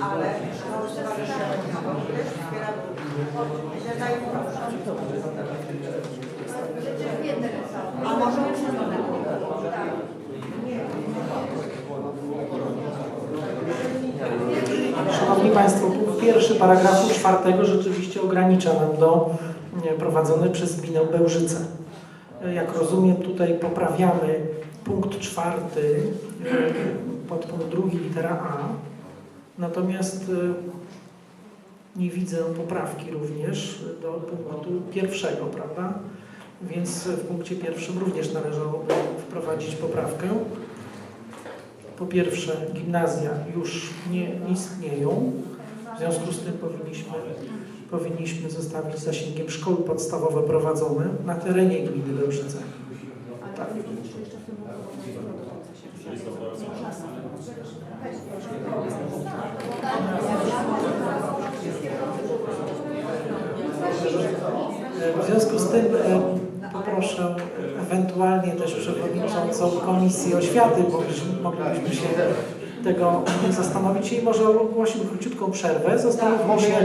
Ale. A może Szanowni Państwo, punkt pierwszy paragrafu czwartego rzeczywiście ogranicza nam do e, prowadzone przez gminę Bełżyce. E, Jak rozumiem, tutaj poprawiamy punkt czwarty, e, podpunkt drugi, litera A. Natomiast e, nie widzę poprawki również do punktu pierwszego, prawda? Więc w punkcie pierwszym również należałoby wprowadzić poprawkę. Po pierwsze, gimnazja już nie istnieją, w związku z tym powinniśmy, powinniśmy zostawić zasięgiem szkoły podstawowe prowadzone na terenie gminy Bełżyce. W związku z tym e, poproszę ewentualnie też przewodniczącą Komisji Oświaty, bo byśmy- moglibyśmy się tego zastanowić i może ogłosimy króciutką przerwę. Zastanówmy się, jak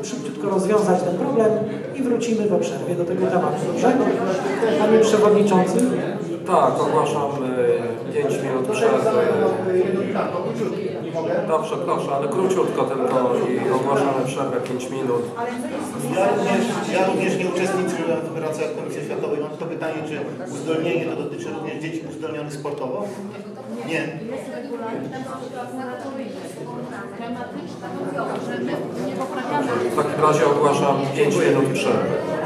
e, szybciutko rozwiązać ten problem i wrócimy po przerwie do tego tematu. Dobrze? Panie Przewodniczący? Tak, ogłaszam 5 minut przerwy. Dobrze, proszę, ale króciutko tylko i ogłaszamy przerwę 5 minut. Ja również, ja również nie uczestniczyłem w pracach Komisji Światowej. Mam to pytanie, czy uzdolnienie to dotyczy również dzieci uzdolnionych sportowo? Nie. W takim razie ogłaszam 5 minut przerwy.